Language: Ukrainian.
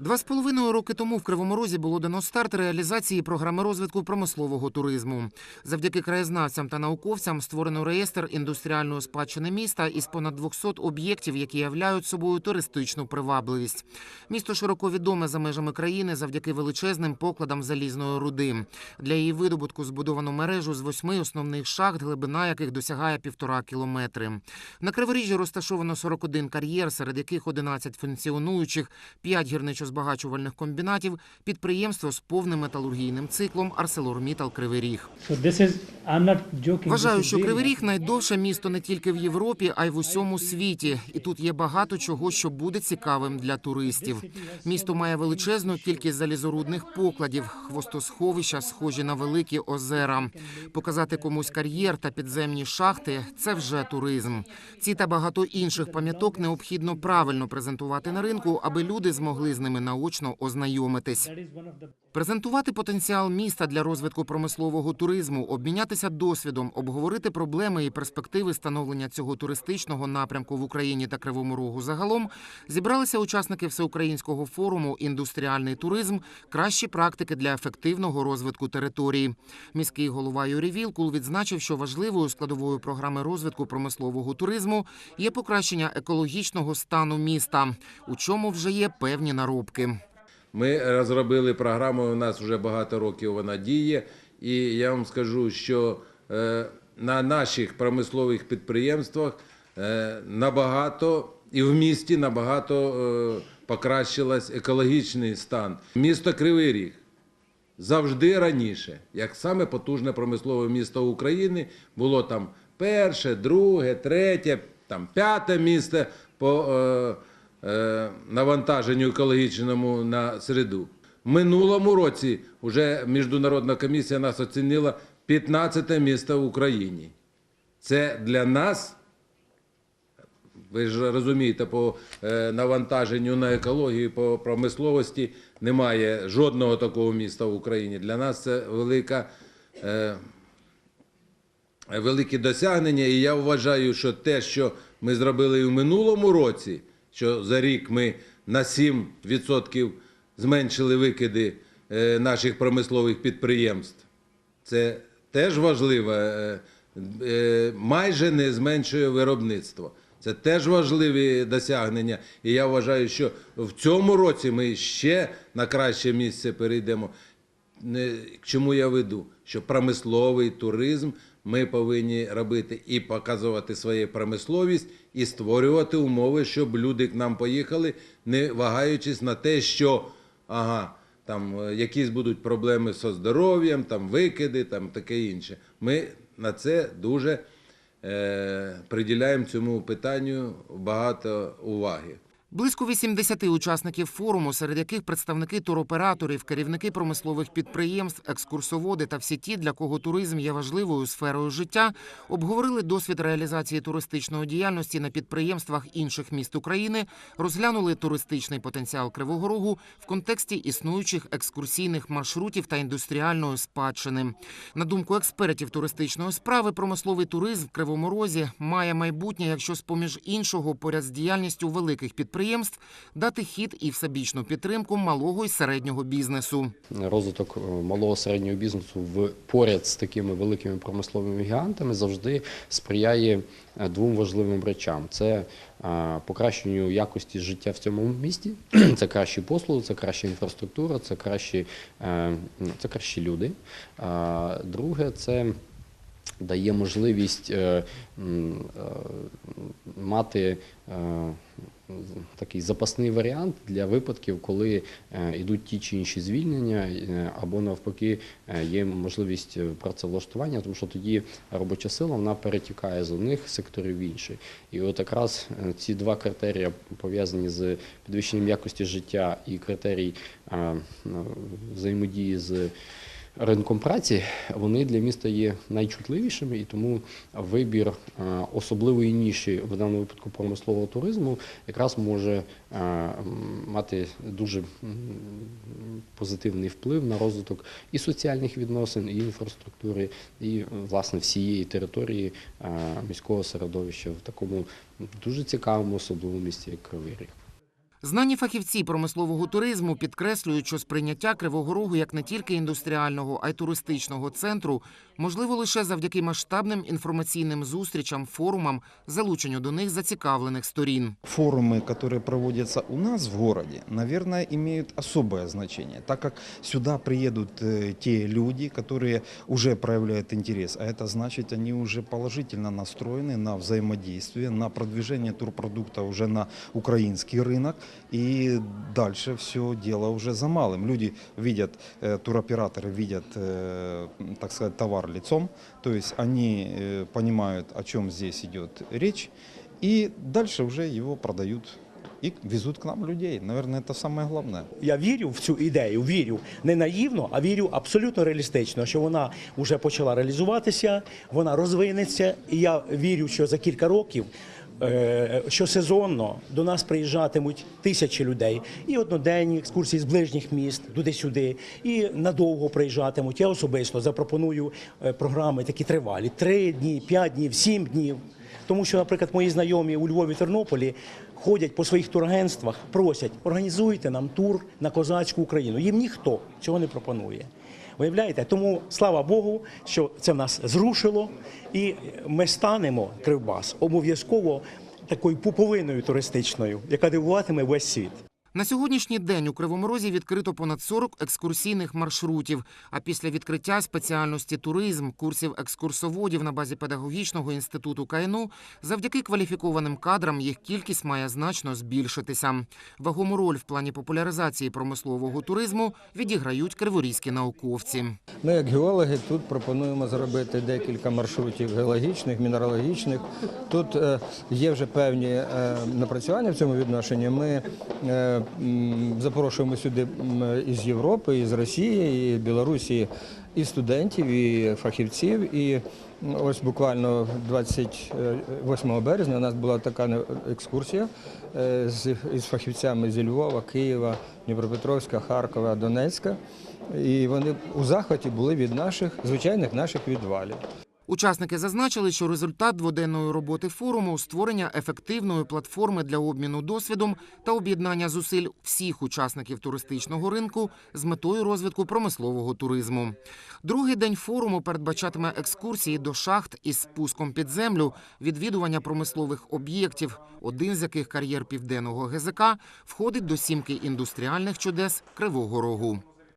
Два з половиною роки тому в Кривому Розі було дано старт реалізації програми розвитку промислового туризму. Завдяки краєзнавцям та науковцям створено реєстр індустріальної спадщини міста із понад 200 об'єктів, які являють собою туристичну привабливість. Місто широко відоме за межами країни завдяки величезним покладам залізної руди. Для її видобутку збудовано мережу з восьми основних шахт, глибина яких досягає півтора кілометри. На Криворіжжі розташовано 41 кар'єр, серед яких 11 функціонуючих, 5 гірничо-збагачувальних комбінатів, підприємство з повним металургійним циклом «Арселормітал Кривий Ріг». Вважаю, що. Кривий Ріг найдовше місто не тільки в Європі, а й в усьому світі. І тут є багато чого, що буде цікавим для туристів. Місто має величезну кількість залізорудних покладів, хвостосховища, схожі на великі озера. Показати комусь кар'єр та підземні шахти це вже туризм. Ці та багато інших пам'яток необхідно правильно презентувати на ринку, аби люди змогли з ними наочно ознайомитись. Презентувати потенціал міста для розвитку промислового туризму, обмінятися досвідом, обговорити проблеми і перспективи становлення цього туристичного напрямку в Україні та Кривому Рогу загалом зібралися учасники всеукраїнського форуму Індустріальний туризм кращі практики для ефективного розвитку території. Міський голова Юрій Вілкул відзначив, що важливою складовою програми розвитку промислового туризму є покращення екологічного стану міста, у чому вже є певні наробки. Ми розробили програму, у нас вже багато років вона діє. І я вам скажу, що е, на наших промислових підприємствах е, набагато і в місті набагато е, покращилась екологічний стан. Місто Кривий Ріг завжди раніше, як саме потужне промислове місто України, було там перше, друге, третє, там п'яте місце по навантаженню екологічному на середу. В минулому році вже міжнародна комісія нас оцінила 15 місце в Україні. Це для нас ви ж розумієте, по е, навантаженню на екологію, по промисловості немає жодного такого міста в Україні. Для нас це велика, е, велике досягнення. І я вважаю, що те, що ми зробили і в минулому році, що за рік ми на 7% зменшили викиди е, наших промислових підприємств, це теж важливо. е, е, Майже не зменшує виробництво. Це теж важливі досягнення. І я вважаю, що в цьому році ми ще на краще місце перейдемо. Не- К чому я веду? Що промисловий туризм ми повинні робити і показувати свою промисловість, і створювати умови, щоб люди к нам поїхали, не вагаючись на те, що ага, там е, якісь будуть проблеми зі здоров'ям, там викиди, там таке інше. Ми на це дуже е, приділяємо цьому питанню багато уваги. Близько 80 учасників форуму, серед яких представники туроператорів, керівники промислових підприємств, екскурсоводи та всі ті, для кого туризм є важливою сферою життя, обговорили досвід реалізації туристичної діяльності на підприємствах інших міст України, розглянули туристичний потенціал Кривого Рогу в контексті існуючих екскурсійних маршрутів та індустріальної спадщини. На думку експертів туристичної справи, промисловий туризм в Кривому Розі має майбутнє, якщо з поміж іншого, поряд з діяльністю великих підприємств, дати хід і всебічну підтримку малого і середнього бізнесу. розвиток е, малого середнього бізнесу в поряд з такими великими промисловими гігантами завжди сприяє е, двом важливим речам: це е, покращенню якості життя в цьому місті, це кращі послуги, це краща інфраструктура, це кращі, це кращі люди. Друге, це дає можливість е, е, мати е, такий запасний варіант для випадків, коли йдуть ті чи інші звільнення, або навпаки є можливість працевлаштування, тому що тоді робоча сила вона перетікає з одних секторів в інші. І от якраз ці два критерії пов'язані з підвищенням якості життя і критерій взаємодії з ринком праці, вони для міста є найчутливішими, і тому вибір е, особливої ніші в даному випадку промислового туризму якраз може е, мати дуже позитивний вплив на розвиток і соціальних відносин, і інфраструктури, і власне всієї території е, міського середовища в такому дуже цікавому особливому місті, як Кривий Ріг. Знані фахівці промислового туризму підкреслюють, що сприйняття Кривого Рогу як не тільки індустріального, а й туристичного центру можливо лише завдяки масштабним інформаційним зустрічам, форумам, залученню до них зацікавлених сторін. Форумы, которые проводятся у нас в городе, наверное, имеют особое значение, так как сюда приедут э, те люди, которые уже проявляют интерес, а это значит, они уже положительно настроены на взаимодействие, на продвижение турпродукта уже на украинский рынок, и дальше все дело уже за малым. Люди видят, э, туроператоры видят, э, так сказать, товар лицом, то есть они э, понимают, о чем здесь идет речь, и дальше уже его продают и везут к нам людей. Наверное, это самое главное. Я вірю в цю ідею, вірю не наївно, а вірю абсолютно реалістично, що вона вже почала реалізуватися, вона розвинеться. І я вірю, що за кілька років. е, Щосезонно до нас приїжджатимуть тисячі людей, і одноденні екскурсії з ближніх міст туди-сюди, і надовго приїжджатимуть. Я особисто запропоную е, програми такі тривалі: три дні, п'ять днів, сім днів. Тому що, наприклад, мої знайомі у Львові Тернополі ходять по своїх турагентствах, просять, організуйте нам тур на козацьку Україну. Їм ніхто цього не пропонує. Виявляєте? Тому слава Богу, що це в нас зрушило, і ми станемо Кривбас обов'язково такою пуповиною туристичною, яка дивуватиме весь світ. На сьогоднішній день у Кривому Розі відкрито понад 40 екскурсійних маршрутів. А після відкриття спеціальності туризм, курсів екскурсоводів на базі педагогічного інституту КНУ, завдяки кваліфікованим кадрам їх кількість має значно збільшитися. Вагому роль в плані популяризації промислового туризму відіграють криворізькі науковці. Ми, як геологи, тут пропонуємо зробити декілька маршрутів геологічних, мінералогічних. Тут е, є вже певні е, напрацювання в цьому відношенні. Ми е, запрошуємо сюди із Європи, із Росії, і Білорусі і студентів, і фахівців. І ось буквально 28 березня у нас була така екскурсія е, з, із фахівцями зі Львова, Києва, Дніпропетровська, Харкова, Донецька. І вони у захваті були від наших звичайних наших відвалів. Учасники зазначили, що результат дводенної роботи форуму створення ефективної платформи для обміну досвідом та об'єднання зусиль всіх учасників туристичного ринку з метою розвитку промислового туризму. Другий день форуму передбачатиме екскурсії до шахт із спуском під землю, відвідування промислових об'єктів, один з яких кар'єр південного ГЗК входить до сімки індустріальних чудес Кривого Рогу.